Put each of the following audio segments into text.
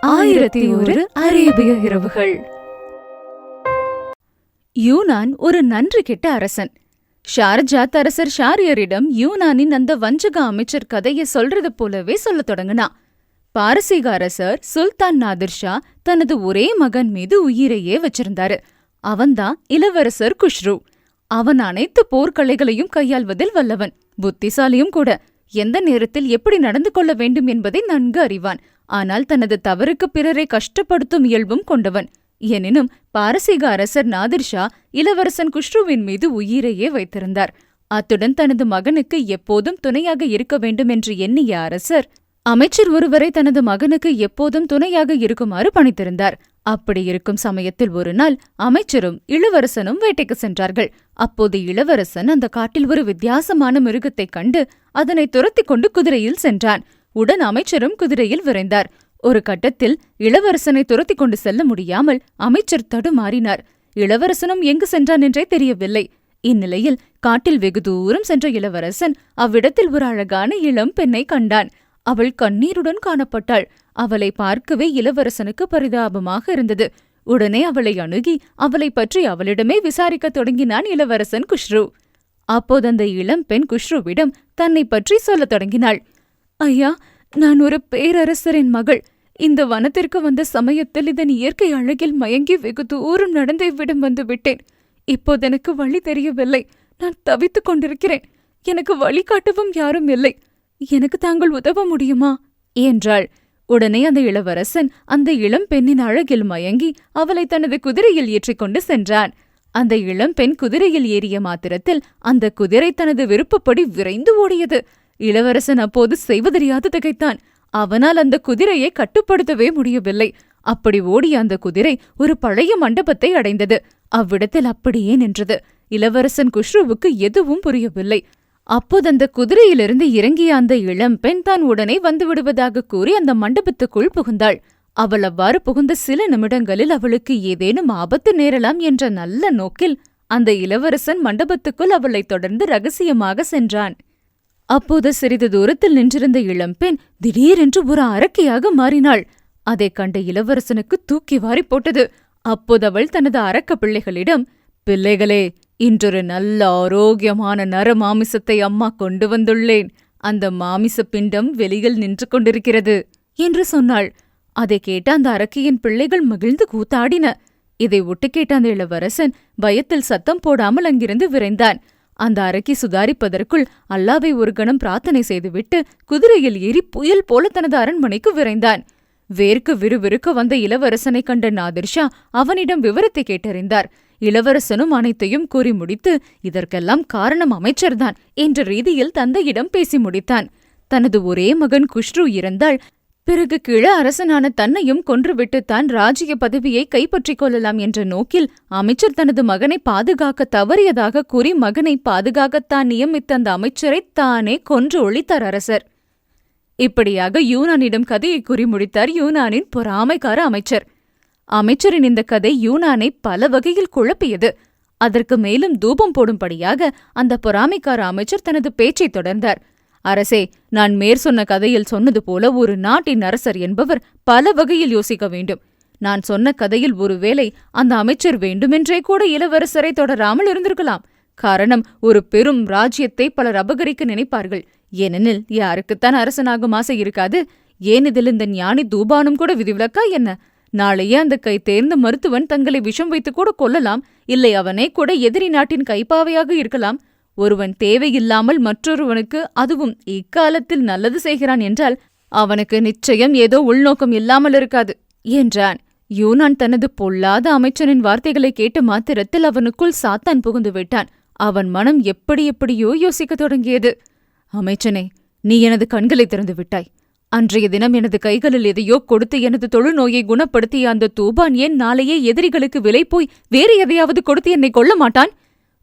ஆயிரத்தி ஒரு அரேபிய இரவுகள். யூனான் ஒரு நன்றி கெட்ட அரசன். ஷார்ஜாத் அரசர் ஷாரியரிடம் யூனானின் அந்த வஞ்சக அமைச்சர் கதையை சொல்றது போலவே சொல்லத் தொடங்கினா பாரசீக அரசர் சுல்தான் நாதிர் ஷா தனது ஒரே மகன் மீது உயிரையே வச்சிருந்தாரு. அவன்தான் இளவரசர் குஷ்ரு. அவன் அனைத்து போர்க்கலைகளையும் கையாள்வதில் வல்லவன் புத்திசாலியும் கூட. எந்த நேரத்தில் எப்படி நடந்து கொள்ள வேண்டும் என்பதை நன்கு அறிவான். ஆனால் தனது தவறுக்கு பிறரை கஷ்டப்படுத்தும் இயல்பும் கொண்டவன். எனினும் பாரசீக அரசர் நாதிர் ஷா இளவரசன் குஷ்ருவின் மீது உயிரையே வைத்திருந்தார். அத்துடன் தனது மகனுக்கு எப்போதும் துணையாக இருக்க வேண்டும் என்று எண்ணிய அரசர் அமைச்சர் ஒருவரை தனது மகனுக்கு எப்போதும் துணையாக இருக்குமாறு பணித்திருந்தார். அப்படி இருக்கும் சமயத்தில் ஒரு நாள் அமைச்சரும் இளவரசனும் வேட்டைக்கு சென்றார்கள். அப்போது இளவரசன் அந்த காட்டில் ஒரு வித்தியாசமான மிருகத்தைக் கண்டு அதனை துரத்திக் கொண்டு குதிரையில் சென்றான். உடன் அமைச்சரும் குதிரையில் விரைந்தார். ஒரு கட்டத்தில் இளவரசனை துரத்திக் கொண்டு செல்ல முடியாமல் அமைச்சர் தடுமாறினார். இளவரசனும் எங்கு சென்றான் என்றே தெரியவில்லை. இந்நிலையில் காட்டில் வெகு தூரம் சென்ற இளவரசன் அவ்விடத்தில் ஒரு அழகான இளம் பெண்ணை கண்டான். அவள் கண்ணீருடன் காணப்பட்டாள். அவளை பார்க்கவே இளவரசனுக்கு பரிதாபமாக இருந்தது. உடனே அவளை அணுகி அவளை பற்றி அவளிடமே விசாரிக்கத் தொடங்கினான் இளவரசன் குஷ்ரு. அப்போது அந்த இளம் பெண் குஷ்ருவிடம் தன்னை பற்றி சொல்லத் தொடங்கினாள். ஐயா நான் ஒரு பேரரசரின் மகள். இந்த வனத்திற்கு வந்த சமயத்தில் இதன் இயற்கை அழகில் மயங்கி வெகு தூரம் நடந்து இவ்விடம் வந்து விட்டேன். இப்போது எனக்கு வழி தெரியவில்லை. நான் தவித்துக் கொண்டிருக்கிறேன். எனக்கு வழிகாட்டவும் யாரும் இல்லை. எனக்கு தாங்கள் உதவ முடியுமா? என்றாள். உடனே அந்த இளவரசன் அந்த இளம் பெண்ணின் அழகில் மயங்கி அவளை தனது குதிரையில் ஏற்றிக்கொண்டு சென்றான். அந்த இளம்பெண் குதிரையில் ஏறிய மாத்திரத்தில் அந்த குதிரை தனது விருப்பப்படி விரைந்து ஓடியது. இளவரசன் அப்போது செய்வதறியாது திகைத்தான். அவனால் அந்த குதிரையை கட்டுப்படுத்தவே முடியவில்லை. அப்படி ஓடிய அந்த குதிரை ஒரு பழைய மண்டபத்தை அடைந்தது. அவ்விடத்தில் அப்படியே நின்றது. இளவரசன் குஷ்ருவுக்கு எதுவும் புரியவில்லை. அப்போது அந்த குதிரையிலிருந்து இறங்கிய அந்த இளம்பெண் தான் உடனே வந்து விடுவதாக கூறி அந்த மண்டபத்துக்குள் புகுந்தாள். அவள் அவ்வாறு புகுந்த சில நிமிடங்களில் அவளுக்கு ஏதேனும் ஆபத்து நேரலாம் என்ற நல்ல நோக்கில் அந்த இளவரசன் மண்டபத்துக்குள் அவளைத் தொடர்ந்து ரகசியமாக சென்றான். அப்போது சிறிது தூரத்தில் நின்றிருந்த இளம்பெண் திடீரென்று ஒரு அரக்கியாக மாறினாள். அதைக் கண்ட இளவரசனுக்கு தூக்கி வாரி போட்டது. அப்போது அவள் தனது அரக்க பிள்ளைகளிடம் பிள்ளைகளே இன்றொரு நல்ல ஆரோக்கியமான நர மாமிசத்தை அம்மா கொண்டு வந்துள்ளேன். அந்த மாமிச பிண்டம் வெளியில் நின்று கொண்டிருக்கிறது என்று சொன்னாள். அதை கேட்ட அந்த அரக்கியின் பிள்ளைகள் மகிழ்ந்து கூத்தாடின. இதை ஒட்டு கேட்ட அந்த இளவரசன் பயத்தில் சத்தம் போடாமல் அங்கிருந்து விரைந்தான். அந்த அறைக்கு சுதாரிப்பதற்குள் அல்லாவை ஒரு கணம் பிரார்த்தனை செய்துவிட்டு குதிரையில் ஏறி புயல் போல தனது அரண்மனைக்கு விரைந்தான். வேர்க்கு விறுவிறுக்க வந்த இளவரசனை கண்ட நாதிர்ஷா அவனிடம் விவரத்தை கேட்டறிந்தார். இளவரசனும் அனைத்தையும் கூறி முடித்து இதற்கெல்லாம் காரணம் அமைச்சர்தான் என்ற ரீதியில் தந்தையிடம் பேசி முடித்தான். தனது ஒரே மகன் குஷ்ரு இறந்தால் பிறகு கிழ அரசனான தன்னையும் கொன்றுவிட்டுத்தான் ராஜ்ய பதவியை கைப்பற்றிக் கொள்ளலாம் என்ற நோக்கில் அமைச்சர் தனது மகனை பாதுகாக்க தவறியதாக கூறி மகனை பாதுகாக்கத்தான் நியமித்த அந்த அமைச்சரை தானே கொன்று ஒழித்தார் அரசர். இப்படியாக யூனானிடம் கதையை கூறி முடித்தார் யூனானின் பொறாமைக்கார அமைச்சர். அமைச்சரின் இந்த கதை யூனானை பல வகையில் குழப்பியது. அதற்கு மேலும் தூபம் போடும்படியாக அந்த பொறாமைக்கார அமைச்சர் தனது பேச்சைத் தொடர்ந்தார். அரசே நான் மேற் சொன்ன கதையில் சொன்னது போல ஒரு நாட்டின் அரசர் என்பவர் பல வகையில் யோசிக்க வேண்டும். நான் சொன்ன கதையில் ஒருவேளை அந்த அமைச்சர் வேண்டுமென்றே கூட இளவரசரை தொடராமல் இருந்திருக்கலாம். காரணம் ஒரு பெரும் ராஜ்யத்தை பலர் அபகரிக்க நினைப்பார்கள். ஏனெனில் யாருக்குத்தான் அரசனாகும் ஆசை இருக்காது. ஏன் இதில் இந்த ஞானி தூபானும் கூட விதிவிலக்கா என்ன? நாளையே அந்த கை தேர்ந்த மருத்துவன் தங்களை விஷம் வைத்து கூட கொல்லலாம். இல்லை அவனே கூட எதிரி நாட்டின் கைப்பாவையாக இருக்கலாம். ஒருவன் தேவையில்லாமல் மற்றொருவனுக்கு அதுவும் இக்காலத்தில் நல்லது செய்கிறான் என்றால் அவனுக்கு நிச்சயம் ஏதோ உள்நோக்கம் இல்லாமல் இருக்காது என்றான். யூனான் தனது பொல்லாத அமைச்சனின் வார்த்தைகளை கேட்ட மாத்திரத்தில் அவனுக்குள் சாத்தான் புகுந்து விட்டான். அவன் மனம் எப்படி எப்படியோ யோசிக்கத் தொடங்கியது. அமைச்சனே நீ எனது கண்களை திறந்து விட்டாய். அன்றைய தினம் எனது கைகளில் எதையோ கொடுத்து எனது தொழுநோயை குணப்படுத்திய அந்த தூபான் ஏன் நாளையே எதிரிகளுக்கு விலை போய் வேறு எதையாவது கொடுத்து என்னை கொல்ல மாட்டான்?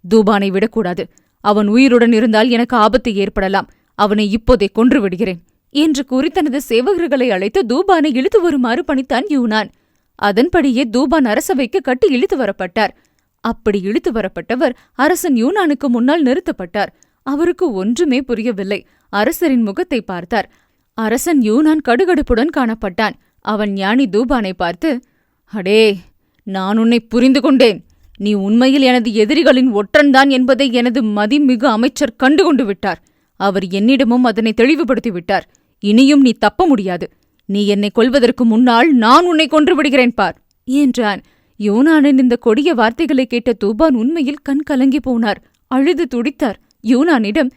தூபானை விடக்கூடாது. அவன் உயிருடன் இருந்தால் எனக்கு ஆபத்து ஏற்படலாம். அவனை இப்போதே கொன்று விடுகிறேன் என்று கூறி தனது சேவகர்களை அழைத்து தூபானை இழுத்து வருமாறு பணித்தான் யூனான். அதன்படியே தூபான் அரசவைக்கு கட்டி இழுத்து வரப்பட்டார். அப்படி இழுத்து வரப்பட்டவர் அரசன் யூனானுக்கு முன்னால் நிறுத்தப்பட்டார். அவருக்கு ஒன்றுமே புரியவில்லை. அரசரின் முகத்தை பார்த்தார். அரசன் யூனான் கடுகடுப்புடன் காணப்பட்டான். அவன் ஞானி தூபானை பார்த்து அடே நான் உன்னை புரிந்து கொண்டேன். நீ உண்மையில் எனது எதிரிகளின் ஒற்றன்தான் என்பதை எனது மதிமிகு அமைச்சர் கண்டுகொண்டு விட்டார். அவர் என்னிடமும் அதனை தெளிவுபடுத்தி விட்டார். இனியும் நீ தப்ப முடியாது. நீ என்னை கொல்வதற்கு முன்னால் நான் உன்னை கொன்று விடுகிறேன் பார் என்றான். யூனானின் இந்த கொடிய வார்த்தைகளை கேட்ட தூபான் உண்மையில் கண் கலங்கி போனார். அழுது துடித்தார். யூனானிடம்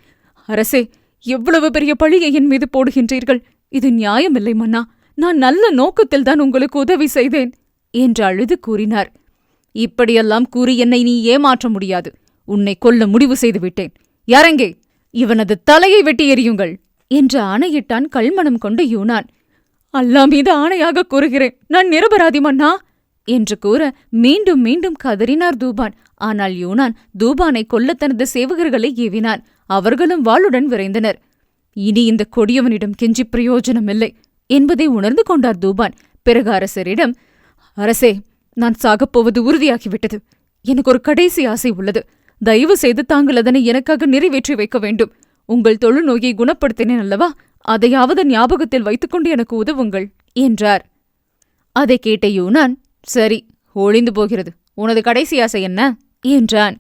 அரசே எவ்வளவு பெரிய பழியை என் மீது போடுகின்றீர்கள்? இது நியாயமில்லை மன்னா. நான் நல்ல நோக்கத்தில்தான் உங்களுக்கு உதவி செய்தேன் என்று அழுது கூறினார். இப்படியெல்லாம் கூறி என்னை நீ ஏமாற்ற முடியாது. உன்னை கொல்ல முடிவு செய்து விட்டேன் யாரங்கே இவனது தலையை வெட்டி எறியுங்கள் என்று ஆணையிட்டான் கல்மணம் கொண்ட யூனான். அல்லா மீது ஆணையாக கூறுகிறேன். நான் நிரபராதி மன்னா என்று கூற மீண்டும் மீண்டும் கதறினார் தூபான். ஆனால் யூனான் தூபானை கொல்ல தனது சேவகர்களை ஏவினான். அவர்களும் வாளுடன் விரைந்தனர். இனி இந்த கொடியவனிடம் கெஞ்சி பிரயோஜனமில்லை என்பதை உணர்ந்து கொண்டார் தூபான். பிறகு அரசரிடம் அரசே நான் சாகப்போவது உறுதியாகிவிட்டது. எனக்கு ஒரு கடைசி ஆசை உள்ளது. தயவு செய்து தாங்கள் அதனை எனக்காக நிறைவேற்றி வைக்க வேண்டும். உங்கள் தொழுநோயை குணப்படுத்தினேன் அல்லவா? அதையாவது ஞாபகத்தில் வைத்துக்கொண்டு எனக்கு உதவுங்கள் என்றார். அதை கேட்ட யூனான் சரி ஒளிந்து போகிறது. உனது கடைசி ஆசை என்ன? என்றான்.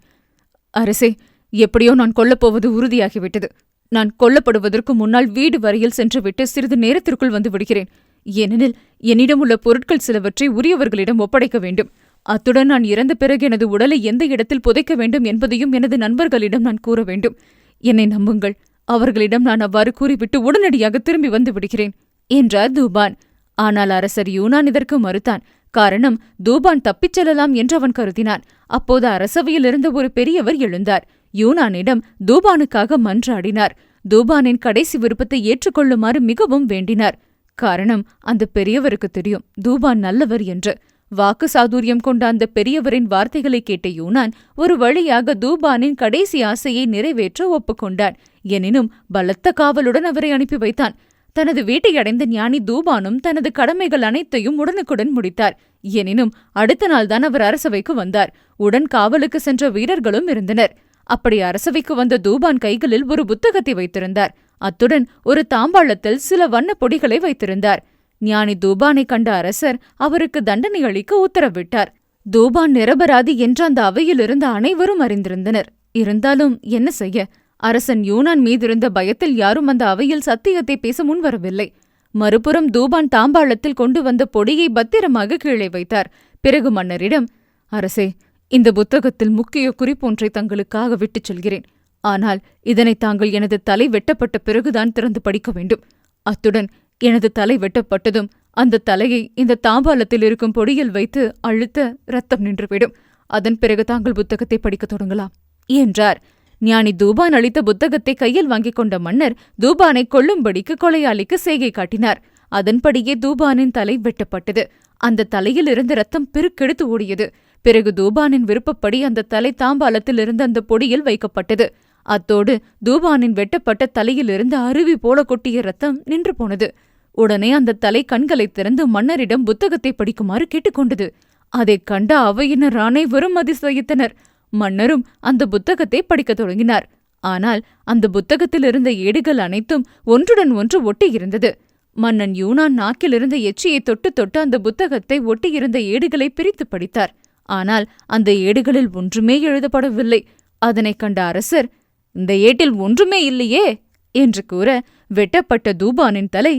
அரசே எப்படியோ நான் கொல்லப்போவது உறுதியாகிவிட்டது. நான் கொல்லப்படுவதற்கு முன்னால் வீடு வரையில் சென்றுவிட்டு சிறிது நேரத்திற்குள் வந்து விடுகிறேன். ஏனெனில் என்னிடம் உள்ள பொருட்கள் சிலவற்றை உரியவர்களிடம் ஒப்படைக்க வேண்டும். அத்துடன் நான் இறந்த பிறகு எனது உடலை எந்த இடத்தில் புதைக்க வேண்டும் என்பதையும் எனது நண்பர்களிடம் நான் கூற வேண்டும். என்னை நம்புங்கள். அவர்களிடம் நான் அவ்வாறு கூறிவிட்டு உடனடியாக திரும்பி வந்து விடுகிறேன் என்றார் தூபான். ஆனால் அரசர் யூனான் இதற்கு மறுத்தான். காரணம் தூபான் தப்பிச் செல்லலாம் என்று அவன் கருதினான். அப்போது அரசவையில் இருந்த ஒரு பெரியவர் எழுந்தார். யூனானிடம் தூபானுக்காக மன்றாடினார். தூபானின் கடைசி விருப்பத்தை ஏற்றுக்கொள்ளுமாறு மிகவும் வேண்டினார். காரணம் அந்த பெரியவருக்கு தெரியும். தூபான் நல்லவர் என்று. வாக்கு சாதுரியம் கொண்ட அந்த பெரியவரின் வார்த்தைகளை கேட்ட யூனான் ஒரு வழியாக தூபானின் கடைசி ஆசையை நிறைவேற்ற ஒப்புக்கொண்டான். எனினும் பலத்த காவலுடன் அவரை அனுப்பி வைத்தான். தனது வீட்டை அடைந்த ஞானி தூபானும் தனது கடமைகள் அனைத்தையும் உடனுக்குடன் முடித்தார். எனினும் அடுத்த நாள்தான் அவர் அரசவைக்கு வந்தார். உடன் காவலுக்கு சென்ற வீரர்களும் இருந்தனர். அப்படி அரசவைக்கு வந்த தூபான் கைகளில் ஒரு புத்தகத்தை வைத்திருந்தார். அத்துடன் ஒரு தாம்பாளத்தில் சில வண்ணப் பொடிகளை வைத்திருந்தார். ஞானி தூபானை கண்ட அரசர் அவருக்கு தண்டனை அளிக்க உத்தரவிட்டார். தூபான் நிரபராதி என்று அந்த அவையிலிருந்து அனைவரும் அறிந்திருந்தனர். இருந்தாலும் என்ன செய்ய? அரசன் யூனான் மீதிருந்த பயத்தில் யாரும் அந்த அவையில் சத்தியத்தை பேச முன்வரவில்லை. மறுபுறம் தூபான் தாம்பாளத்தில் கொண்டு வந்த பொடியை பத்திரமாக கீழே வைத்தார். பிறகு மன்னரிடம் அரசே இந்த புத்தகத்தில் முக்கிய குறிப்பொன்றை தங்களுக்காக விட்டுச் சொல்கிறேன். ஆனால் இதனை தாங்கள் எனது தலை வெட்டப்பட்ட பிறகுதான் திறந்து படிக்க வேண்டும். அத்துடன் எனது தலை வெட்டப்பட்டதும் அந்த தலையை இந்த தாம்பாலத்தில் இருக்கும் பொடியில் வைத்து அழுத்த ரத்தம் நின்றுவிடும். அதன் பிறகு தாங்கள் புத்தகத்தை படிக்கத் தொடங்கலாம் என்றார். ஞானி தூபான் அளித்த புத்தகத்தை கையில் வாங்கிக் கொண்ட மன்னர் தூபானை கொல்லும்படிக்கு கொலையாளிக்கு செய்கை காட்டினார். அதன்படியே தூபானின் தலை வெட்டப்பட்டது. அந்த தலையில் ரத்தம் பெருக்கெடுத்து ஓடியது. பிறகு தூபானின் விருப்பப்படி அந்த தலை தாம்பாலத்தில் இருந்து அந்த பொடியில் வைக்கப்பட்டது. அத்தோடு தூபானின் வெட்டப்பட்ட தலையிலிருந்து அருவி போல கொட்டிய ரத்தம் நின்று போனது. உடனே அந்த தலை கண்களை திறந்து மன்னரிடம் புத்தகத்தை படிக்குமாறு கேட்டுக்கொண்டது. அதைக் கண்ட அவையினர் வெறும் அதிசயித்தனர். மன்னரும் அந்த புத்தகத்தை படிக்கத் தொடங்கினார். ஆனால் அந்த புத்தகத்தில் இருந்த ஏடுகள் அனைத்தும் ஒன்றுடன் ஒன்று ஒட்டியிருந்தது. மன்னன் யூனான் நாக்கிலிருந்த எச்சியை தொட்டு தொட்டு அந்த புத்தகத்தை ஒட்டியிருந்த ஏடுகளை பிரித்து படித்தார். ஆனால் அந்த ஏடுகளில் ஒன்றுமே எழுதப்படவில்லை. அதனைக் கண்ட அரசர் இந்த ஏட்டில் ஒன்றுமே இல்லையே என்று கூற வெட்டப்பட்ட தூபானின் தலை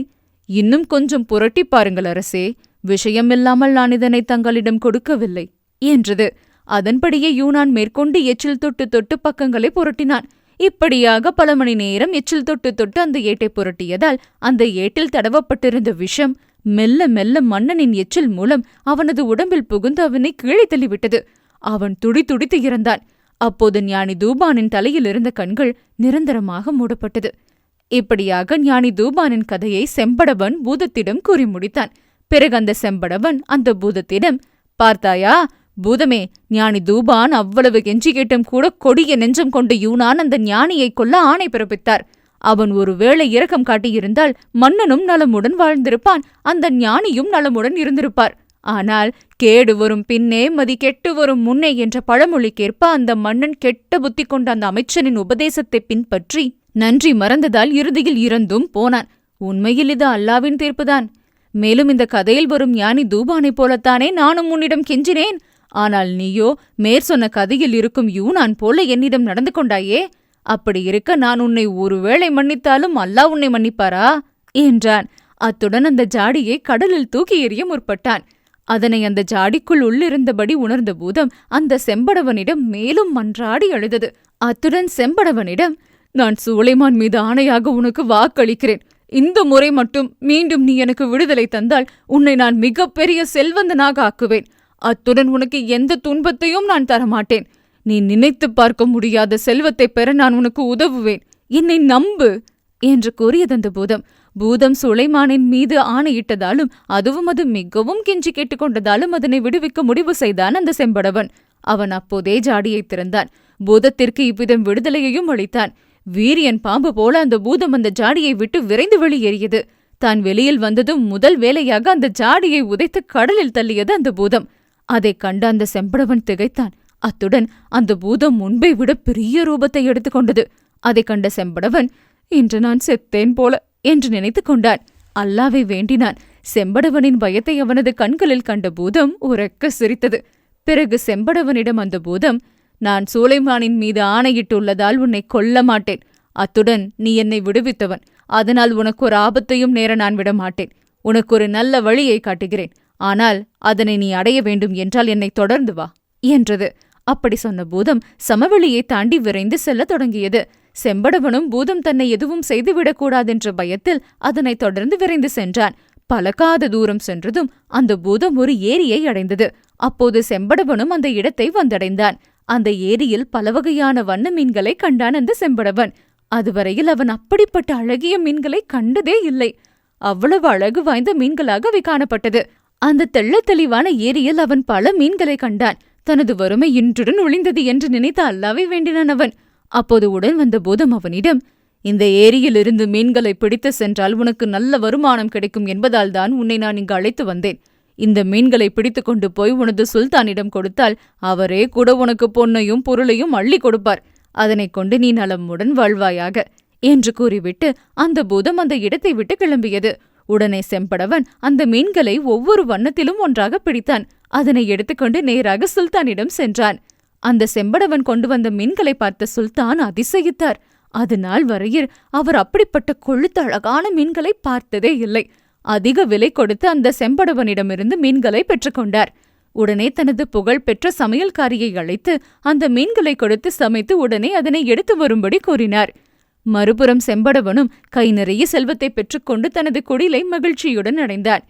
இன்னும் கொஞ்சம் புரட்டி பாருங்கள் அரசே விஷயமில்லாமல் நான் இதனை தங்களிடம் கொடுக்கவில்லை என்றது. அதன்படியே யூனான் மேற்கொண்டு எச்சில் தொட்டு தொட்டு பக்கங்களை புரட்டினான். இப்படியாக பல மணி நேரம் எச்சில் தொட்டு தொட்டு அந்த ஏட்டை புரட்டியதால் அந்த ஏட்டில் தடவப்பட்டிருந்த விஷம் மெல்ல மெல்ல மன்னனின் எச்சில் மூலம் அவனது உடம்பில் புகுந்து அவனை கீழே தள்ளிவிட்டது. அவன் துடி துடித்து இறந்தான். அப்போது ஞானி தூபானின் தலையில் இருந்த கண்கள் நிரந்தரமாக மூடப்பட்டது. இப்படியாக ஞானி தூபானின் கதையை செம்படவன் பூதத்திடம் கூறி முடித்தான். பிறகு அந்த செம்படவன் அந்த பூதத்திடம் பார்த்தாயா பூதமே ஞானி தூபான் அவ்வளவு கெஞ்சி கேட்டும் கூட கொடிய நெஞ்சம் கொண்ட யூனான் அந்த ஞானியை கொல்ல ஆணை பிறப்பித்தார். அவன் ஒருவேளை இரக்கம் காட்டியிருந்தால் மன்னனும் நலமுடன் வாழ்ந்திருப்பான். அந்த ஞானியும் நலமுடன் இருந்திருப்பார். ஆனால் கேடு வரும் பின்னே மதி கெட்டு வரும் முன்னே என்ற பழமொழிக்கேற்ப அந்த மன்னன் கெட்ட புத்தி கொண்ட அந்த அமைச்சனின் உபதேசத்தை பின்பற்றி நன்றி மறந்ததால் இறுதியில் இறந்தும் போனான். உண்மையில் இது அல்லாவின் தீர்ப்புதான். மேலும் இந்த கதையில் வரும் ஞானி தூபானைப் போலத்தானே நானும் உன்னிடம் கெஞ்சினேன். ஆனால் நீயோ மேற் சொன்ன கதையில் இருக்கும் யூனான் போல என்னிடம் நடந்து கொண்டாயே. அப்படி இருக்க நான் உன்னை ஒருவேளை மன்னித்தாலும் அல்லாஹ் உன்னை மன்னிப்பாரா? என்றான். அத்துடன் அந்த ஜாடியை கடலில் தூக்கி எறிய முற்பட்டான். அதனை அந்த ஜாடிக்குள் உள்ளிருந்தபடி உணர்ந்த பூதம் அந்த செம்படவனிடம் மேலும் மன்றாடி அழுதது. அத்துடன் செம்படவனிடம் நான் சூளைமான் மீது ஆணையாக உனக்கு வாக்களிக்கிறேன். இந்த முறை மட்டும் மீண்டும் நீ எனக்கு விடுதலை தந்தால் உன்னை நான் மிகப்பெரிய செல்வந்தனாக ஆக்குவேன். அத்துடன் உனக்கு எந்த துன்பத்தையும் நான் தரமாட்டேன். நீ நினைத்து பார்க்க முடியாத செல்வத்தை பெற நான் உனக்கு உதவுவேன். என்னை நம்பு என்று கூறியது அந்த பூதம் பூதம் சுலைமானின் மீது ஆணையிட்டதாலும் அதுவும் அது மிகவும் கெஞ்சி கேட்டுக்கொண்டதாலும் அதனை விடுவிக்க முடிவு செய்தான் அந்த செம்படவன். அவன் அப்போதே ஜாடியை திறந்தான். பூதத்திற்கு இவ்விதம் விடுதலையையும் அளித்தான். வீரியன் பாம்பு போல அந்த பூதம் அந்த ஜாடியை விட்டு விரைந்து வெளியேறியது. தான் வெளியில் வந்ததும் முதல் வேலையாக அந்த ஜாடியை உதைத்து கடலில் தள்ளியது அந்த பூதம். அதைக் கண்ட அந்த செம்படவன் திகைத்தான். அத்துடன் அந்த பூதம் முன்பை விட பெரிய ரூபத்தை எடுத்துக்கொண்டது அதைக் கண்ட செம்படவன் இன்று நான் செத்தேன் போல. என்று நினைத்துக் கொண்டான். அல்லாவை வேண்டினான். செம்படவனின் பயத்தை அவனது கண்களில் கண்ட பூதம் உரக்க சிரித்தது. பிறகு செம்படவனிடம் அந்த பூதம் நான் சூலைமானின் மீது ஆணையிட்டுள்ளதால் உன்னை கொல்ல மாட்டேன். அத்துடன் நீ என்னை விடுவித்தவன். அதனால் உனக்கு ஒரு ஆபத்தையும் நேர நான் விட மாட்டேன். உனக்கு ஒரு நல்ல வழியை காட்டுகிறேன். ஆனால் அதனை நீ அடைய வேண்டும் என்றால் என்னை தொடர்ந்து வா என்றது. அப்படி சொன்ன பூதம் சமவெளியை தாண்டி விரைந்து செல்ல தொடங்கியது. செம்படவனும் பூதம் தன்னை எதுவும் செய்துவிடக் கூடாதென்ற பயத்தில் அதனைத் தொடர்ந்து விரைந்து சென்றான். பலகாத தூரம் சென்றதும் அந்த பூதம் ஒரு ஏரியை அடைந்தது. அப்போது செம்படவனும் அந்த இடத்தை வந்தடைந்தான். அந்த ஏரியில் பல வகையான வண்ண மீன்களை கண்டான் அந்த செம்படவன். அதுவரையில் அவன் அப்படிப்பட்ட அழகிய மீன்களை கண்டதே இல்லை. அவ்வளவு அழகு வாய்ந்த மீன்களாக அவை காணப்பட்டது. அந்த தெள்ளத் தெளிவான ஏரியில் அவன் பல மீன்களை கண்டான். தனது வறுமை இன்றுடன் ஒளிந்தது என்று நினைத்த அல்லாவை வேண்டினான் அவன். அப்போது உடன் வந்த பூதம் அவனிடம் இந்த ஏரியிலிருந்து மீன்களை பிடித்து சென்றால் உனக்கு நல்ல வருமானம் கிடைக்கும் என்பதால் தான் உன்னை நான் இங்கு அழைத்து வந்தேன். இந்த மீன்களை பிடித்துக் கொண்டு போய் உனது சுல்தானிடம் கொடுத்தால் அவரே கூட உனக்கு பொன்னையும் பொருளையும் அள்ளி கொடுப்பார். அதனைக் கொண்டு நீ நலமுடன் வாழ்வாயாக என்று கூறிவிட்டு அந்த பூதம் அந்த இடத்தை விட்டு கிளம்பியது. உடனே செம்படவன் அந்த மீன்களை ஒவ்வொரு வண்ணத்திலும் ஒன்றாக பிடித்தான். அதனை எடுத்துக்கொண்டு நேராக சுல்தானிடம் சென்றான். அந்த செம்படவன் கொண்டு வந்த மீன்களை பார்த்த சுல்தான் அதிசயித்தார். அது நாள் வரையில் அவர் அப்படிப்பட்ட கொழுத்த அழகான மீன்களை பார்த்ததே இல்லை. அதிக விலை கொடுத்து அந்த செம்படவனிடமிருந்து மீன்களை பெற்றுக்கொண்டார் உடனே தனது புகழ் பெற்ற சமையல்காரியை அழைத்து அந்த மீன்களை கொடுத்து சமைத்து உடனே அதனை எடுத்து வரும்படி கூறினார். மறுபுறம் செம்படவனும் கை நிறைய செல்வத்தை பெற்றுக்கொண்டு தனது குடிலை மகிழ்ச்சியுடன் அடைந்தான்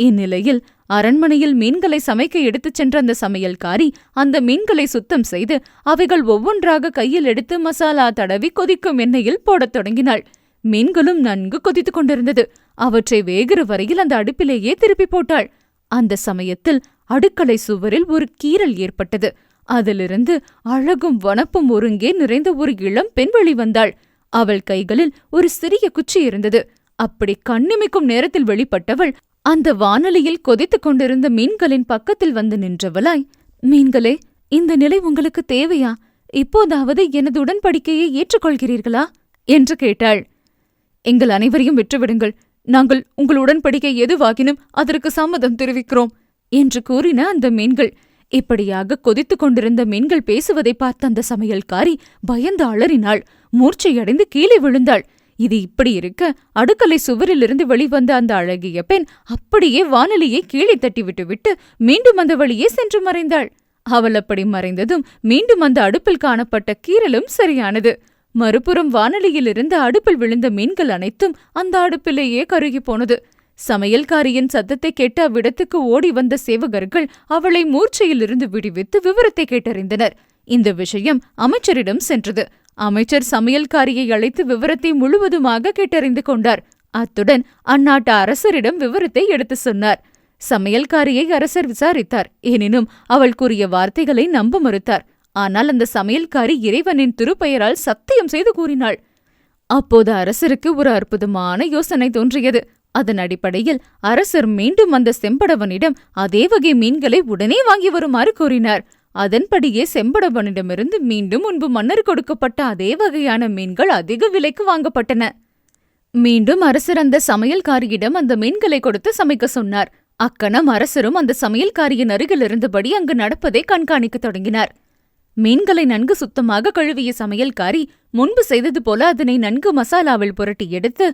இந்நிலையில் அரண்மனையில் மீன்களை சமைக்க எடுத்துச் சென்ற அந்த சமையல்காரி அந்த மீன்களை சுத்தம் செய்து அவைகள் ஒவ்வொன்றாக கையில் எடுத்து மசாலா தடவி கொதிக்கும் எண்ணெயில் போடத் தொடங்கினாள். மீன்களும் நன்கு கொதித்துக் கொண்டிருந்தது. அவற்றை வேகிற வரையில் அந்த அடுப்பிலேயே திருப்பி போட்டாள். அந்த சமயத்தில் அடுக்களை சுவரில் ஒரு கீறல் ஏற்பட்டது. அதிலிருந்து அழகும் வனப்பும் ஒருங்கே நிறைந்த ஒரு இளம் பெண் வெளிவந்தாள் அவள் கைகளில் ஒரு சிறிய குச்சி இருந்தது. அப்படி கண்ணிமைக்கும் நேரத்தில் வெளிப்பட்டவள் அந்த வானொலியில் கொதித்துக் கொண்டிருந்த மீன்களின் பக்கத்தில் வந்து நின்றவளாய் மீன்களே இந்த நிலை உங்களுக்கு தேவையா? இப்போதாவது எனது உடன்படிக்கையை ஏற்றுக்கொள்கிறீர்களா? என்று கேட்டாள். எங்கள் அனைவரையும் விற்றுவிடுங்கள் நாங்கள் உங்கள் உடன்படிக்கை எதுவாகினும் அதற்கு சம்மதம் தெரிவிக்கிறோம் என்று கூறின அந்த மீன்கள். இப்படியாக கொதித்துக் கொண்டிருந்த மீன்கள் பேசுவதை பார்த்த அந்த சமையல்காரி பயந்து அலறினாள். மூர்ச்சையடைந்து கீழே விழுந்தாள். இது இப்படி இருக்க அடுக்கலை சுவரிலிருந்து வெளிவந்த அந்த அழகிய பெண் அப்படியே வானொலியை கீழே தட்டிவிட்டுவிட்டு மீண்டும் அந்த வழியே சென்று மறைந்தாள். அவள் அப்படி மறைந்ததும் மீண்டும் அந்த அடுப்பில் காணப்பட்ட கீறலும் சரியானது. மறுபுறம் வானொலியிலிருந்து அடுப்பில் விழுந்த மீன்கள் அனைத்தும் அந்த அடுப்பிலேயே கருகி போனது. சமையல்காரியின் சத்தத்தை கேட்டு அவ்விடத்துக்கு ஓடி வந்த சேவகர்கள் அவளை மூர்ச்சையிலிருந்து விடுவித்து விவரத்தை கேட்டறிந்தனர். இந்த விஷயம் அமைச்சரிடம் சென்றது. அமைச்சர் சமையல்காரியை அழைத்து விவரத்தை முழுவதுமாக கேட்டறிந்து கொண்டார். அத்துடன் அந்நாட்டு அரசரிடம் விவரத்தை எடுத்து சொன்னார். சமையல்காரியை அரசர் விசாரித்தார். எனினும் அவள் கூறிய வார்த்தைகளை நம்ப மறுத்தார். ஆனால் அந்த சமையல்காரி இறைவனின் திருப்பெயரால் சத்தியம் செய்து கூறினாள். அப்போது அரசருக்கு ஒரு அற்புதமான யோசனை தோன்றியது. அதன் அடிப்படையில் அரசர் மீண்டும் அந்த செம்படவனிடம் அதே வகை மீன்களை உடனே வாங்கி வருமாறு கூறினார் அதன்படியே செம்படவனிடமிருந்து மீண்டும் முன்பு மன்னர் கொடுக்கப்பட்ட அதே வகையான மீன்கள் அதிக விலைக்கு வாங்கப்பட்டன. மீண்டும் அரசர் அந்த சமையல்காரியிடம் அந்த மீன்களை கொடுத்து சமைக்க சொன்னார். அக்கணம் அரசரும் அந்த சமையல்காரியின் அருகில் இருந்தபடி அங்கு நடப்பதை கண்காணிக்கத் தொடங்கினார். மீன்களை நன்கு சுத்தமாக கழுவிய சமையல்காரி முன்பு செய்தது போல அதனை நன்கு மசாலாவில் புரட்டி எடுத்து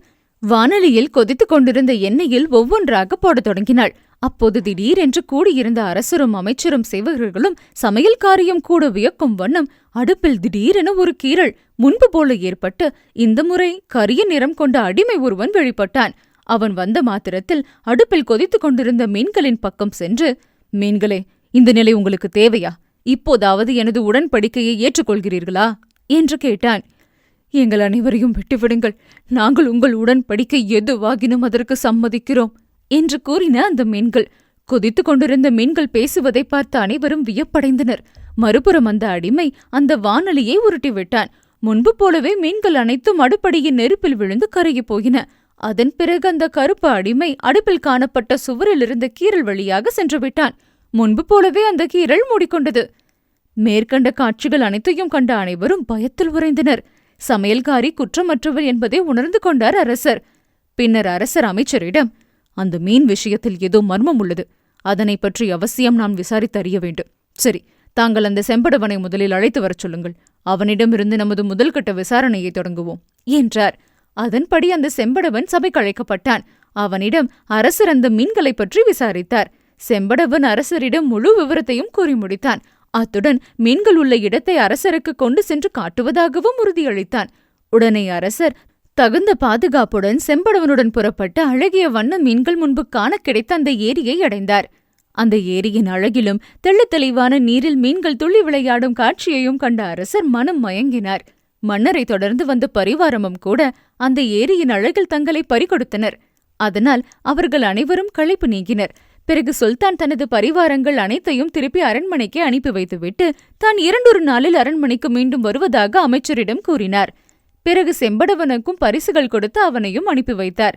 வானலியில் கொதித்துக் கொண்டிருந்த எண்ணெயில் ஒவ்வொன்றாக போடத் தொடங்கினாள். அப்போது திடீரென்று கூடியிருந்த அரசரும் அமைச்சரும் சேவகர்களும் சமையல்காரியும் கூட வியக்கும் வண்ணம் அடுப்பில் திடீரென ஒரு கீறல் முன்பு போல ஏற்பட்டு இந்த முறை கரிய நிறம் கொண்ட அடிமை ஒருவன் வெளிப்பட்டான். அவன் வந்த மாத்திரத்தில் அடுப்பில் கொதித்துக் கொண்டிருந்த மீன்களின் பக்கம் சென்று மீன்களே இந்த நிலை உங்களுக்கு தேவையா? இப்போதாவது எனது உடன்படிக்கையை ஏற்றுக்கொள்கிறீர்களா? என்று கேட்டான். எங்கள் அனைவரையும் விட்டுவிடுங்கள். நாங்கள் உங்கள் உடன்படிக்கை எதுவாகினும் அதற்கு சம்மதிக்கிறோம். என்று கூறின அந்த மீன்கள். கொதித்து கொண்டிருந்த மீன்கள் பேசுவதை பார்த்த அனைவரும் வியப்படைந்தனர். மறுபுறம் அந்த அடிமை அந்த வானலியை உருட்டி விட்டான் முன்பு போலவே மீன்கள் அனைத்தும் அடுப்படியின் நெருப்பில் விழுந்து கருகிப் போயின. அதன் பிறகு அந்த கருப்பு அடிமை அடுப்பில் காணப்பட்ட சுவரில் இருந்த கீறல் வழியாக சென்று விட்டான். முன்பு போலவே அந்த கீறல் மூடிக்கொண்டது. மேற்கண்ட காட்சிகள் அனைத்தையும் கண்ட அனைவரும் பயத்தில் உறைந்தனர். சமையல்காரி குற்றமற்றவர் என்பதை உணர்ந்து கொண்டார் அரசர். பின்னர் அரசர் அமைச்சரிடம் அந்த மீன் விஷயத்தில் ஏதோ மர்மம் உள்ளது. அதனை பற்றி அவசியம் நான் விசாரித்தறிய வேண்டும். சரி தாங்கள் அந்த செம்படவனை முதலில் அழைத்து வரச் சொல்லுங்கள். அவனிடமிருந்து நமது முதல்கட்ட விசாரணையை தொடங்குவோம். என்றார். அதன்படி அந்த செம்படவன் சபைக்கு அழைக்கப்பட்டான். அவனிடம் அரசர் அந்த மீன்களைப் பற்றி விசாரித்தார். செம்படவன் அரசரிடம் முழு விவரத்தையும் கூறி முடித்தான். அத்துடன் மீன்கள் உள்ள இடத்தை அரசருக்கு கொண்டு சென்று காட்டுவதாகவும் உறுதியளித்தான். உடனே அரசர் தகுந்த பாதுகாப்புடன் செம்படவனுடன் புறப்பட்டு அழகிய வண்ண மீன்கள் முன்பு காண கிடைத்த அந்த ஏரியை அடைந்தார். அந்த ஏரியின் அழகிலும் தெள்ளத் தெளிவான நீரில் மீன்கள் துள்ளி விளையாடும் காட்சியையும் கண்ட அரசர் மனம் மயங்கினார். மன்னரை தொடர்ந்து வந்த பரிவாரமும் கூட அந்த ஏரியின் அழகில் தங்களை பறிகொடுத்தனர். அதனால் அவர்கள் அனைவரும் களைப்பு நீங்கினர். பிறகு சுல்தான் தனது பரிவாரங்கள் அனைத்தையும் திருப்பி அரண்மனைக்கு அனுப்பி வைத்துவிட்டு தான் இரண்டொரு நாளில் அரண்மனைக்கு மீண்டும் வருவதாக அமைச்சரிடம் கூறினார். பிறகு செம்படவனுக்கும் பரிசுகள் கொடுத்து அவனையும் அனுப்பி வைத்தார்.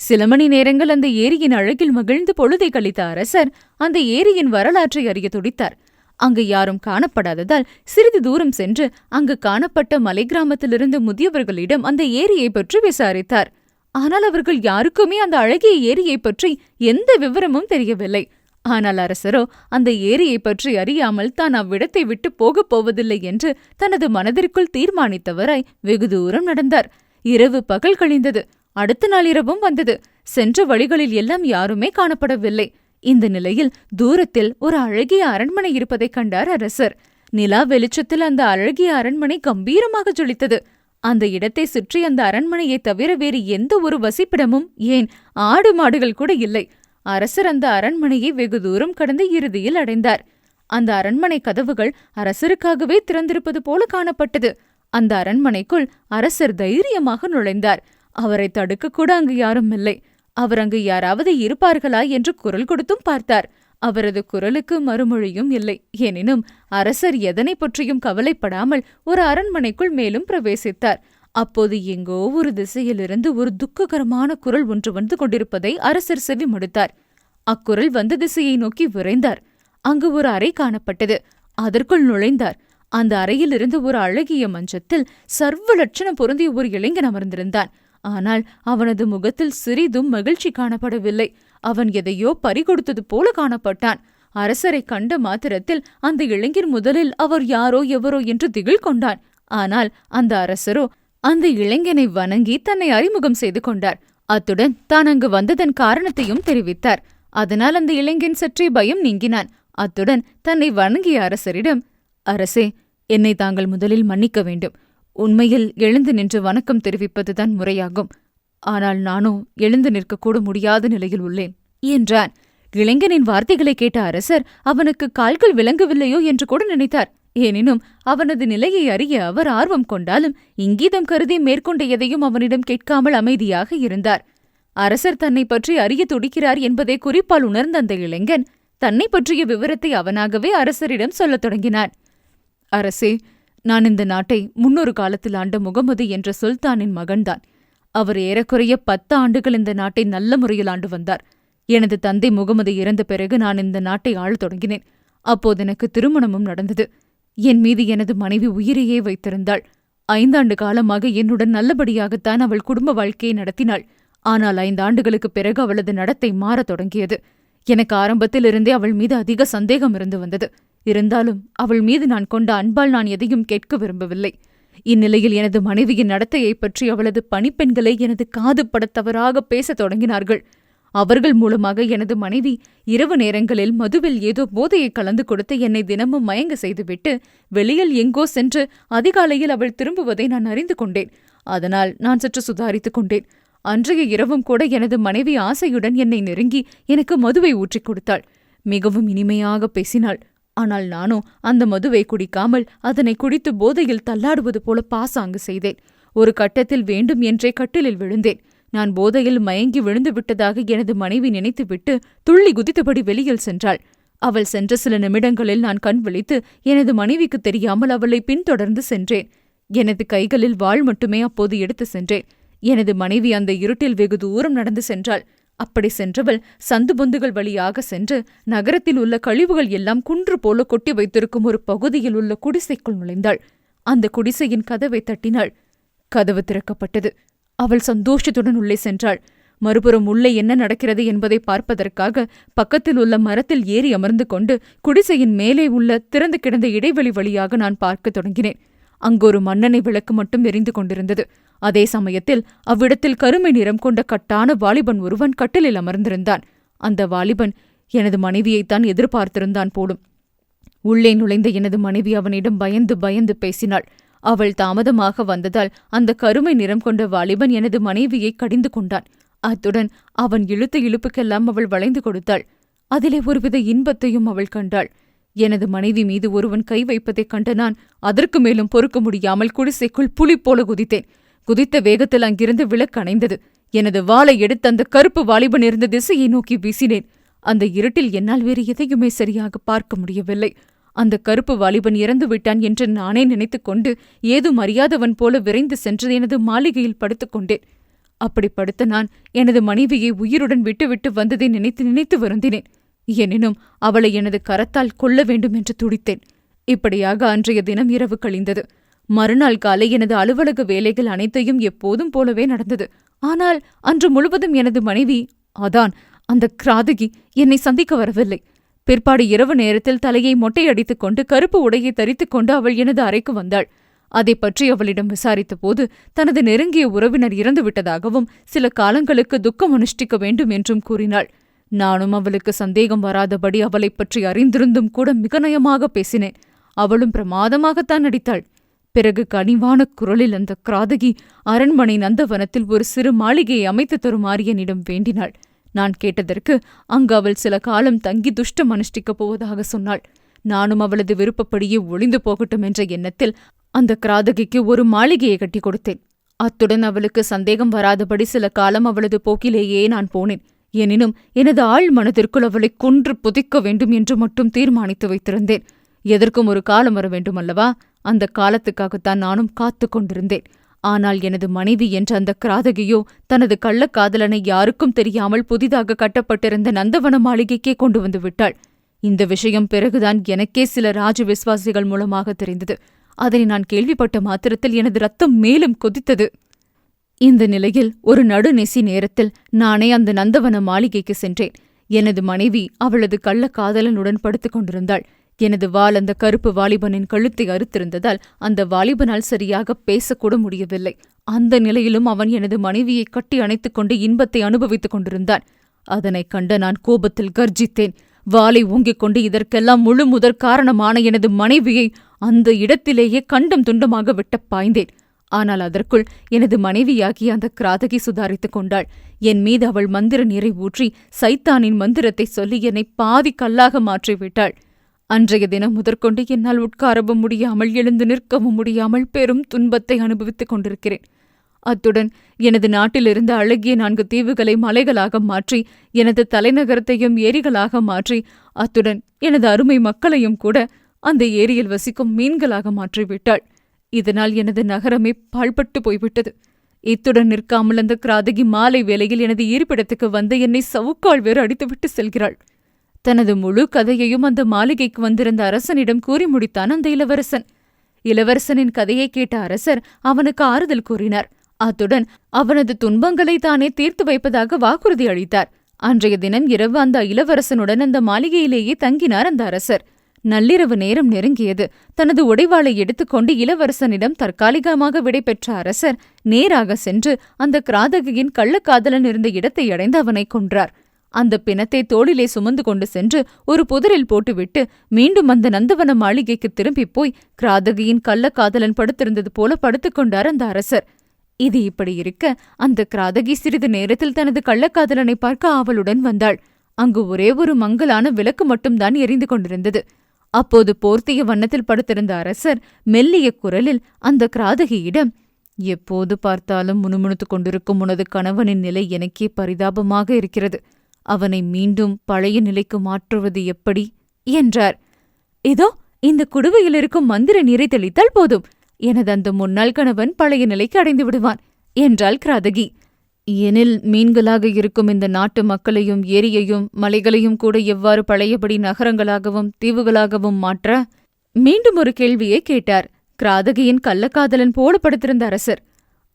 சில மணி நேரங்கள் அந்த ஏரியின் அழகில் மகிழ்ந்து பொழுதை கழித்த அரசர் அந்த ஏரியின் வரலாற்றை அறிய துடித்தார். அங்கு யாரும் காணப்படாததால் சிறிது தூரம் சென்று அங்கு காணப்பட்ட மலை கிராமத்திலிருந்து முதியவர்களிடம் அந்த ஏரியை பற்றி விசாரித்தார். ஆனால் அவர்கள் யாருக்குமே அந்த அழகிய ஏரியை பற்றி எந்த விவரமும் தெரியவில்லை. ஆனால் அரசரோ அந்த ஏரியை பற்றி அறியாமல் தான் அவ்விடத்தை விட்டு போகப் போவதில்லை என்று தனது மனதிற்குள் தீர்மானித்தவராய் வெகு தூரம் நடந்தார். இரவு பகல் கழிந்தது. அடுத்த நாள் இரவும் வந்தது. சென்ற வழிகளில் எல்லாம் யாருமே காணப்படவில்லை. இந்த நிலையில் தூரத்தில் ஒரு அழகிய அரண்மனை இருப்பதைக் கண்டார் அரசர். நிலா வெளிச்சத்தில் அந்த அழகிய அரண்மனை கம்பீரமாக ஜொலித்தது. அந்த இடத்தை சுற்றி அந்த அரண்மனையைத் தவிர வேறு எந்த ஒரு வசிப்பிடமும் ஏன் ஆடு மாடுகள் கூட இல்லை. அரசர் அந்த அரண்மனையை வெகு தூரம் கடந்து இறுதியில் அடைந்தார். அந்த அரண்மனை கதவுகள் அரசருக்காகவே திறந்திருப்பது போல காணப்பட்டது. அந்த அரண்மனைக்குள் அரசர் தைரியமாக நுழைந்தார். அவரை தடுக்க கூட அங்கு யாரும் இல்லை. அவர் அங்கு யாராவது இருப்பார்களா என்று குரல் கொடுத்தும் பார்த்தார். அவரது குரலுக்கு மறுமொழியும் இல்லை. எனினும் அரசர் எதனை பற்றியும் கவலைப்படாமல் ஒரு அரண்மனைக்குள் மேலும் பிரவேசித்தார். அப்போது எங்கோ ஒரு திசையிலிருந்து ஒரு துக்ககரமான குரல் ஒன்று வந்து கொண்டிருப்பதை அரசர் செவி மடுத்தார். அக்குரல் வந்த திசையை நோக்கி விரைந்தார். அங்கு ஒரு அறை காணப்பட்டது. அதற்குள் நுழைந்தார். அந்த அறையிலிருந்து ஒரு அழகிய மஞ்சத்தில் சர்வ லட்சணம் பொருந்திய ஒரு இளைஞன் அமர்ந்திருந்தான். ஆனால் அவனது முகத்தில் சிறிதும் மகிழ்ச்சி காணப்படவில்லை. அவன் எதையோ பறிகொடுத்தது போல காணப்பட்டான். அரசரை கண்ட மாத்திரத்தில் அந்த இளைஞர் முதலில் அவர் யாரோ எவரோ என்று திகில் கொண்டான். ஆனால் அந்த அரசரோ அந்த இளைஞனை வணங்கி தன்னை அறிமுகம் செய்து கொண்டார். அத்துடன் தான் அங்கு வந்ததன் காரணத்தையும் தெரிவித்தார். அதனால் அந்த இளைஞன் சற்றே பயம் நீங்கினான். அத்துடன் தன்னை வணங்கிய அரசரிடம் அரசே என்னை தாங்கள் முதலில் மன்னிக்க வேண்டும். உண்மையில் எழுந்து நின்று வணக்கம் தெரிவிப்பதுதான் முறையாகும். ஆனால் நானோ எழுந்து நிற்கக்கூட முடியாத நிலையில் உள்ளேன் என்றான். இளைஞனின் வார்த்தைகளை கேட்ட அரசர் அவனுக்கு கால்கள் விளங்கவில்லையோ? என்று கூட நினைத்தார். எனினும் அவனது நிலையை அறிய அவர் ஆர்வம் கொண்டாலும் இங்கீதம் கருதி மேற்கொண்ட எதையும் அவனிடம் கேட்காமல் அமைதியாக இருந்தார். அரசர் தன்னை பற்றி அறிய துடிக்கிறார் என்பதை குறிப்பால் உணர்ந்த அந்த இளைஞன் தன்னை பற்றிய விவரத்தை அவனாகவே அரசரிடம் சொல்லத் தொடங்கினான். அரசே நான் இந்த நாட்டை முன்னொரு காலத்தில் ஆண்ட முகமது என்ற சுல்தானின் மகன்தான். அவர் ஏறக்குறைய பத்து ஆண்டுகள் இந்த நாட்டை நல்ல முறையில் ஆண்டு வந்தார். எனது தந்தை முகமது இறந்த பிறகு நான் இந்த நாட்டை ஆளத் தொடங்கினேன். அப்போது எனக்கு திருமணமும் நடந்தது. என் மீது எனது மனைவி உயிரையே வைத்திருந்தாள். ஐந்தாண்டு காலமாக என்னுடன் நல்லபடியாகத்தான் அவள் குடும்ப வாழ்க்கையை நடத்தினாள். ஆனால் ஐந்தாண்டுகளுக்குப் பிறகு அவளது நடத்தை மாறத் தொடங்கியது. எனக்கு ஆரம்பத்திலிருந்தே அவள் மீது அதிக சந்தேகம் இருந்து வந்தது. இருந்தாலும் அவள் மீது நான் கொண்ட அன்பால் நான் எதையும் கேட்க விரும்பவில்லை. இந்நிலையில் எனது மனைவியின் நடத்தையைப் பற்றி அவளது பணிப்பெண்களை எனது காது பட பேசத் தொடங்கினார்கள். அவர்கள் மூலமாக எனது மனைவி இரவு நேரங்களில் மதுவில் ஏதோ போதையை கலந்து கொடுத்து என்னை தினமும் மயங்க செய்துவிட்டு வெளியில் எங்கோ சென்று அதிகாலையில் அவள் திரும்புவதை நான் அறிந்து கொண்டேன். அதனால் நான் சற்று சுதாரித்துக் கொண்டேன். அன்றைய இரவும் கூட எனது மனைவி ஆசையுடன் என்னை நெருங்கி எனக்கு மதுவை ஊற்றிக் கொடுத்தாள். மிகவும் இனிமையாக பேசினாள். ஆனால் நானோ அந்த மதுவை குடிக்காமல் அதனை குடித்து போதையில் தள்ளாடுவது போல பாசாங்கு செய்தேன். ஒரு கட்டத்தில் வேண்டும் என்றே கட்டிலில் விழுந்தேன். நான் போதையில் மயங்கி விழுந்து விட்டதாக எனது மனைவி நினைத்துவிட்டு துள்ளி குதித்தபடி வெளியில் சென்றாள். அவள் சென்ற சில நிமிடங்களில் நான் கண் விழித்து எனது மனைவிக்கு தெரியாமல் அவளை பின்தொடர்ந்து சென்றேன். எனது கைகளில் வாள் மட்டுமே அப்போது எடுத்து சென்றேன். எனது மனைவி அந்த இருட்டில் வெகு தூரம் நடந்து சென்றாள். அப்படி சென்றவள் சந்து பொந்துகள் வழியாக சென்று நகரத்தில் உள்ள கழிவுகள் எல்லாம் குன்று போல கொட்டி வைத்திருக்கும் ஒரு பகுதியில் உள்ள குடிசைக்குள் நுழைந்தாள். அந்த குடிசையின் கதவை தட்டினாள். கதவு திறக்கப்பட்டது. அவள் சந்தோஷத்துடன் உள்ளே சென்றாள். மறுபுறம் உள்ளே என்ன நடக்கிறது என்பதை பார்ப்பதற்காக பக்கத்தில் உள்ள மரத்தில் ஏறி அமர்ந்து கொண்டு குடிசையின் மேலே உள்ள திறந்து கிடந்த இடைவெளி வழியாக நான் பார்க்கத் தொடங்கினேன். அங்கொரு மன்னனை விளக்கு மட்டும் எரிந்து கொண்டிருந்தது. அதே சமயத்தில் அவ்விடத்தில் கருமை நிறம் கொண்ட கட்டான வாலிபன் ஒருவன் கட்டிலில் அமர்ந்திருந்தான். அந்த வாலிபன் எனது மனைவியைத்தான் எதிர்பார்த்திருந்தான் போலும். உள்ளே நுழைந்த எனது மனைவி அவனிடம் பயந்து பயந்து பேசினாள். அவள் தாமதமாக வந்ததால் அந்த கருமை நிறம் கொண்ட வாலிபன் எனது மனைவியை கடிந்து கொண்டான். அத்துடன் அவன் இழுத்த இழுப்புக்கெல்லாம் அவள் வளைந்து கொடுத்தாள். அதிலே ஒருவித இன்பத்தையும் அவள் கண்டாள். எனது மனைவி மீது ஒருவன் கை வைப்பதைக் கண்ட நான் அதற்கு மேலும் பொறுக்க முடியாமல் குடிசைக்குள் புலி போல குதித்தேன். குதித்த வேகத்தில் அங்கிருந்து விளக்கு அணைந்தது. எனது வாளை எடுத்து அந்த கருப்பு வாலிபன் இருந்த திசையை நோக்கி வீசினேன். அந்த இருட்டில் என்னால் வேறு எதையுமே சரியாக பார்க்க முடியவில்லை. அந்த கருப்பு வாலிபன் இறந்து விட்டான் என்று நானே நினைத்துக்கொண்டு ஏதும் அறியாதவன் போல விரைந்து சென்று எனது மாளிகையில் படுத்துக் கொண்டேன். அப்படி படுத்த நான் எனது மனைவியை உயிருடன் விட்டுவிட்டு வந்ததை நினைத்து நினைத்து வருந்தினேன். எனினும் அவளை எனது கரத்தால் கொல்ல வேண்டும் என்று துடித்தேன். இப்படியாக அன்றைய தினம் இரவு கழிந்தது. மறுநாள் காலை எனது அலுவலக வேலைகள் அனைத்தையும் எப்போதும் போலவே நடந்தது. ஆனால் அன்று முழுவதும் எனது மனைவி அதான் அந்த கிராதகி என்னை சந்திக்க வரவில்லை. பிற்பாடு இரவு நேரத்தில் தலையை மொட்டையடித்துக் கொண்டு கருப்பு உடையை தரித்துக் கொண்டு அவள் எனது அறைக்கு வந்தாள். அதை பற்றி அவளிடம் விசாரித்தபோது தனது நெருங்கிய உறவினர் இறந்துவிட்டதாகவும் சில காலங்களுக்கு துக்கம் அனுஷ்டிக்க வேண்டும் என்றும் கூறினாள். நானும் அவளுக்கு சந்தேகம் வராதபடி அவளைப் பற்றி அறிந்திருந்தும் கூட மிக நயமாக பேசினேன். அவளும் பிரமாதமாகத்தான் நடித்தாள். பிறகு கனிவான குரலில் அந்த கிராதகி அரண்மனை நந்தவனத்தில் ஒரு சிறு மாளிகையை அமைத்து தருமாறு என்னிடம் வேண்டினாள். நான் கேட்டதற்கு அங்கு அவள் சில காலம் தங்கி துஷ்டம் அனுஷ்டிக்கப் போவதாக சொன்னாள். நானும் அவளது விருப்பப்படியே ஒளிந்து போகட்டும் என்ற எண்ணத்தில் அந்த கிராதகிக்கு ஒரு மாளிகையை கட்டி கொடுத்தேன். அத்துடன் அவளுக்கு சந்தேகம் வராதபடி சில காலம் அவளது போக்கிலேயே நான் போனேன். எனினும் எனது ஆள் மனதிற்குள் அவளை கொன்று புதைக்க வேண்டும் என்று மட்டும் தீர்மானித்து வைத்திருந்தேன். எதற்கும் ஒரு காலம் வர வேண்டும் அல்லவா அந்த காலத்துக்காகத்தான் நானும் காத்து கொண்டிருந்தேன். ஆனால் எனது மனைவி என்ற அந்த கிராதகியோ தனது கள்ளக்காதலனை யாருக்கும் தெரியாமல் புதிதாக கட்டப்பட்டிருந்த நந்தவன மாளிகைக்கே கொண்டு வந்து விட்டாள். இந்த விஷயம் பிறகுதான் எனக்கே சில ராஜ விசுவாசிகள் மூலமாக தெரிந்தது. அதனை நான் கேள்விப்பட்ட மாத்திரத்தில் எனது ரத்தம் மேலும் கொதித்தது. இந்த நிலையில் ஒரு நடுநெசி நேரத்தில் நானே அந்த நந்தவன மாளிகைக்கு சென்றேன். எனது மனைவி அவளது கள்ளக்காதலனுடன் படுத்துக் கொண்டிருந்தாள். எனது வாள் அந்த கருப்பு வாலிபனின் கழுத்தை அறுத்திருந்ததால் அந்த வாலிபனால் சரியாக பேசக்கூட முடியவில்லை. அந்த நிலையிலும் அவன் எனது மனைவியை கட்டி அணைத்துக் கொண்டு இன்பத்தை அனுபவித்துக் கொண்டிருந்தான். அதனைக் கண்ட நான் கோபத்தில் கர்ஜித்தேன். வாளை ஓங்கிக் கொண்டு இதற்கெல்லாம் முழு முதற் காரணமான எனது மனைவியை அந்த இடத்திலேயே கண்டம் துண்டமாக வெட்டப் பாய்ந்தேன். ஆனால் அதற்குள் எனது மனைவியாகிய அந்த கிராதகி சுதாரித்துக் கொண்டாள். என் மீது அவள் மந்திர நீரை ஊற்றி சைத்தானின் மந்திரத்தை சொல்லி என்னை பாதி கல்லாக மாற்றிவிட்டாள். அன்றைய தினம் முதற்கொண்டு என்னால் உட்காரவும் முடியாமல் எழுந்து நிற்கவும் முடியாமல் பெரும் துன்பத்தை அனுபவித்துக் கொண்டிருக்கிறேன். அத்துடன் எனது நாட்டிலிருந்த அழகிய நான்கு தீவுகளை மலைகளாக மாற்றி எனது தலைநகரத்தையும் ஏரிகளாக மாற்றி அத்துடன் எனது அருமை மக்களையும் கூட அந்த ஏரியில் வசிக்கும் மீன்களாக மாற்றிவிட்டாள். இதனால் எனது நகரமே பாழ்பட்டு போய்விட்டது. இத்துடன் நிற்காமல் அந்த கிராதகி மாலை வேளையில் எனது இருப்பிடத்துக்கு வந்து என்னை சவுக்கால் வேறு அடித்துவிட்டு செல்கிறாள். தனது முழு கதையையும் அந்த மாளிகைக்கு வந்திருந்த அரசனிடம் கூறி முடித்தான் அந்த இளவரசன். இளவரசனின் கதையை கேட்ட அரசர் அவனுக்கு ஆறுதல் கூறினார். அத்துடன் அவனது துன்பங்களை தானே தீர்த்து வைப்பதாக வாக்குறுதி அளித்தார். அன்றைய தினம் இரவு அந்த இளவரசனுடன் அந்த மாளிகையிலேயே தங்கினார் அந்த அரசர். நள்ளிரவு நேரம் நெருங்கியது. தனது உடைவாளை எடுத்துக்கொண்டு இளவரசனிடம் தற்காலிகமாக விடைபெற்ற அரசர் நேராக சென்று அந்த கிராதகியின் கள்ளக்காதலன் இருந்த இடத்தை அடைந்து அவனை கொன்றார். அந்த பிணத்தை தோளிலே சுமந்து கொண்டு சென்று ஒரு புதரில் போட்டுவிட்டு மீண்டும் அந்த நந்தவன மாளிகைக்கு திரும்பிப் போய் கிராதகியின் கள்ளக்காதலன் படுத்திருந்தது போல படுத்துக்கொண்டார் அந்த அரசர். இது இப்படி இருக்க அந்த கிராதகி சிறிது நேரத்தில் தனது கள்ளக்காதலனை பார்க்க ஆவலுடன் வந்தாள். அங்கு ஒரே ஒரு மங்கலான விளக்கு மட்டும்தான் எரிந்து கொண்டிருந்தது. அப்போது போர்த்திய வண்ணத்தில் படுத்திருந்த அரசர் மெல்லிய குரலில் அந்த கிராதகியிடம் எப்போது பார்த்தாலும் முணுமுணுத்துக் கொண்டிருக்கும் உனது கணவனின் நிலை எனக்கே பரிதாபமாக இருக்கிறது. அவனை மீண்டும் பழைய நிலைக்கு மாற்றுவது எப்படி? என்றார். இதோ இந்த குடுவையில் இருக்கும் மந்திர நீரை தெளித்தால் போதும். எனது அந்த முன்னாள் கணவன் பழைய நிலைக்கு அடைந்து விடுவான் என்றாள் கிராதகி. எனில் மீன்களாக இருக்கும் இந்த நாட்டு மக்களையும் ஏரியையும் மலைகளையும் கூட எவ்வாறு பழையபடி நகரங்களாகவும் தீவுகளாகவும் மாற்ற? மீண்டும் ஒரு கேள்வியை கேட்டார். கிராதகியின் கள்ளக்காதலன் போல படுத்திருந்த அரசர்.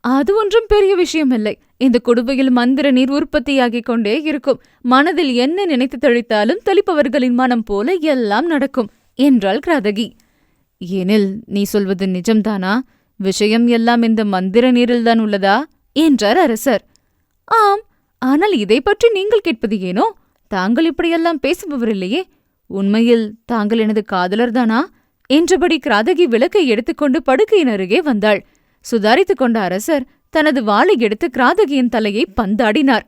அது ஒன்றும் பெரிய விஷயமில்லை. இந்த குடுவையில் மந்திர நீர் உற்பத்தியாகிக் கொண்டே இருக்கும். மனதில் என்ன நினைத்து தெளித்தாலும் தெளிப்பவர்களின் மனம் போல எல்லாம் நடக்கும் என்றாள் கிராதகி. எனில் நீ சொல்வது நிஜம்தானா? விஷயம் எல்லாம் இந்த மந்திர நீரில்தான் உள்ளதா? என்றார் அரசர். ஆம் ஆனால் இதை பற்றி நீங்கள் கேட்பது ஏனோ? தாங்கள் இப்படியெல்லாம் பேசுபவரில்லையே உண்மையில் தாங்கள் எனது காதலர்தானா என்றபடி கிராதகி விளக்கை எடுத்துக்கொண்டு படுக்கையின் அருகே வந்தாள். சுதாரித்துக் கொண்ட அரசர் தனது வாளை எடுத்து கிராதகியின் தலையை பந்தாடினார்.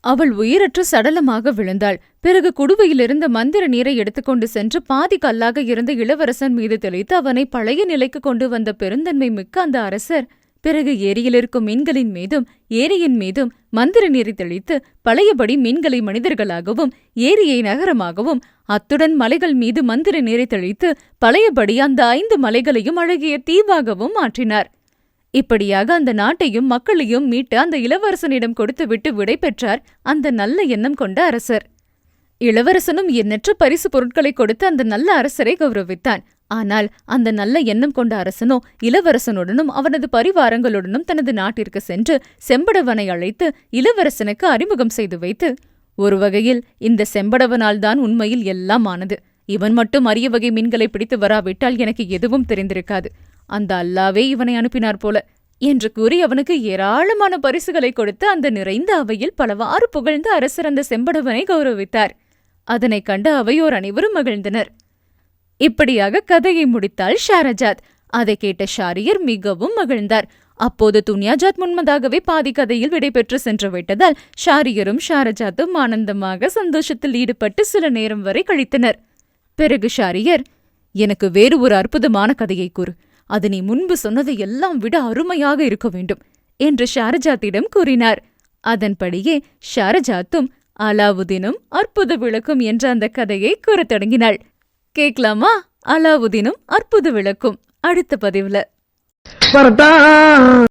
அவள் உயிரற்று சடலமாக விழுந்தாள். பிறகு குடுவையிலிருந்த மந்திர நீரை எடுத்துக்கொண்டு சென்று பாதி கல்லாக இருந்த இளவரசன் மீது தெளித்து அவனை பழைய நிலைக்கு கொண்டு வந்த பெருந்தன்மை மிக்க அந்த அரசர் பிறகு ஏரியிலிருக்கும் மீன்களின் மீதும் ஏரியின் மீதும் மந்திர நீரை தெளித்து பழையபடி மீன்களை மனிதர்களாகவும் ஏரியை நகரமாகவும் அத்துடன் மலைகள் மீது மந்திர நீரை தெளித்து பழையபடி அந்த ஐந்து மலைகளையும் அழகிய தீவாகவும் மாற்றினார். இப்படியாக அந்த நாட்டையும் மக்களையும் மீட்டு அந்த இளவரசனிடம் கொடுத்துவிட்டு விடை பெற்றார் அந்த நல்ல எண்ணம் கொண்ட அரசர். இளவரசனும் எண்ணற்ற பரிசு பொருட்களை கொடுத்து அந்த நல்ல அரசரை கௌரவித்தான். ஆனால் அந்த நல்ல எண்ணம் கொண்ட அரசனோ இளவரசனுடனும் அவனது பரிவாரங்களுடனும் தனது நாட்டிற்கு சென்று செம்படவனை அழைத்து இளவரசனுக்கு அறிமுகம் செய்து வைத்து ஒரு வகையில் இந்த செம்படவனால்தான் உண்மையில் எல்லாம் ஆனது. இவன் மட்டும் அரிய வகை மீன்களை பிடித்து வராவிட்டால் எனக்கு எதுவும் தெரிந்திருக்காது. அந்த அல்லாவே இவனை அனுப்பினார் போல என்று கூறி அவனுக்கு ஏராளமான பரிசுகளை கொடுத்து அந்த நிறைந்த அவையில் பலவாறு புகழ்ந்து அரசர் அந்த செம்படவனை கௌரவித்தார். அதனைக் கண்டு அவையோர் அனைவரும் மகிழ்ந்தனர். இப்படியாக கதையை முடித்தாள் ஷாரஜாத். அதை கேட்ட ஷாரியர் மிகவும் மகிழ்ந்தார். அப்போது துன்யாஜாத் முன்மதாகவே பாதி கதையில் விடைபெற்று சென்று விட்டதால் ஷாரியரும் ஷாரஜாத்தும் ஆனந்தமாக சந்தோஷத்தில் ஈடுபட்டு சில நேரம் வரை கழித்தனர். பிறகு ஷாரியர் எனக்கு வேறு ஒரு அற்புதமான கதையை கூறு. அது நீ முன்பு சொன்னதை எல்லாம் விட அருமையாக இருக்க வேண்டும் என்று ஷாரஜாத்திடம் கூறினார். அதன்படியே ஷாரஜாத்தும் அலாவுதீனும் அற்புத விளக்கும் என்ற அந்த கதையை கூறத் தொடங்கினாள். கேட்கலாமா? அலாவுதீனும் அற்புத விளக்கும். அடுத்த பதிவுல.